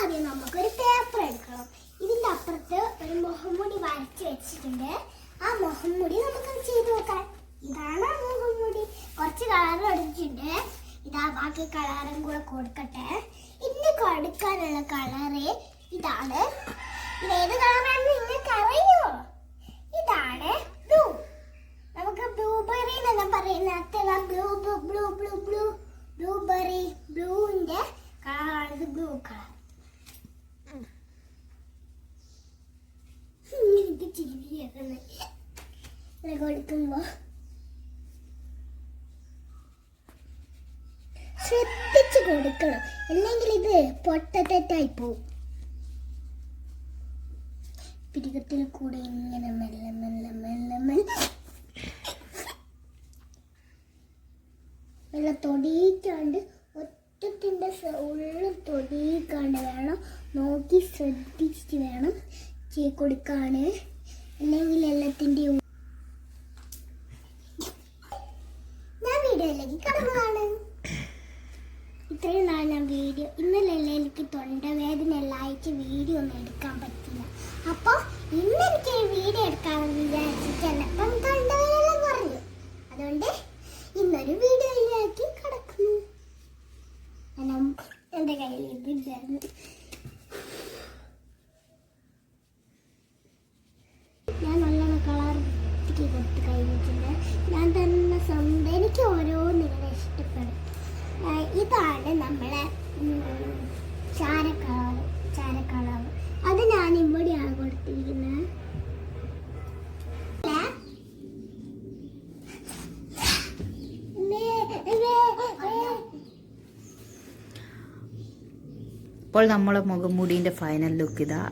ആദ്യം നമുക്കൊരു പേപ്പർ എടുക്കണം. ഇതിന്റെ അപ്പുറത്ത് ഒരു മുഹമ്മൂടി വരച്ച് വെച്ചിട്ടുണ്ട്. ആ മുഹമ്മൂടി നമുക്ക് ചെയ്ത് നോക്കാം ഇതാണ് ആ മുഹമ്മൂടി കുറച്ച് കളർ അടിച്ചിട്ടുണ്ട് ഇതാ ബാക്കി കളറും കൂടെ കൊടുക്കട്ടെ. ഇനി കൊടുക്കാനുള്ള കളറ് ഇതാണ്. ഇത് കളർ എനിക്ക് കൊടുക്കുമ്പോ ശ്രദ്ധിച്ച് കൊടുക്കണം അല്ലെങ്കിൽ ഇത് പൊട്ടത്തെറ്റായി പോവും പിടികത്തിൽ കൂടെ ഇങ്ങനെ മെല്ലെ മെല്ലെ മെല്ലെ മെല്ലെ മെല്ലെ തൊടിയിക്കാണ്ട് ഒറ്റത്തിന്റെ ഉള്ളിൽ തൊടിയിക്കാണ്ട് വേണം നോക്കി ശ്രദ്ധിച്ചിട്ട് വേണം ചെയ്ത് കൊടുക്കാണ് അല്ലെങ്കിൽ എല്ലാത്തിന്റെ ഞാൻ വീഡിയോയിലേക്ക് കടന്നതാണ് ഇത്രയും നാൾ ഞാൻ വീഡിയോ ഇന്നലെ എനിക്ക് തൊണ്ടവേദന എല്ലാം അയച്ച് വീഡിയോ ഒന്നും എടുക്കാൻ പറ്റില്ല അപ്പോൾ ഇന്ന് എനിക്ക് വീഡിയോ എടുക്കാമെന്ന് എന്റെ കയ്യിൽ ഇതില്ലായിരുന്നു ഇപ്പോൾ നമ്മളെ മുഖംമൂടിന്റെ ഫൈനൽ ലുക്ക് ഇതാ.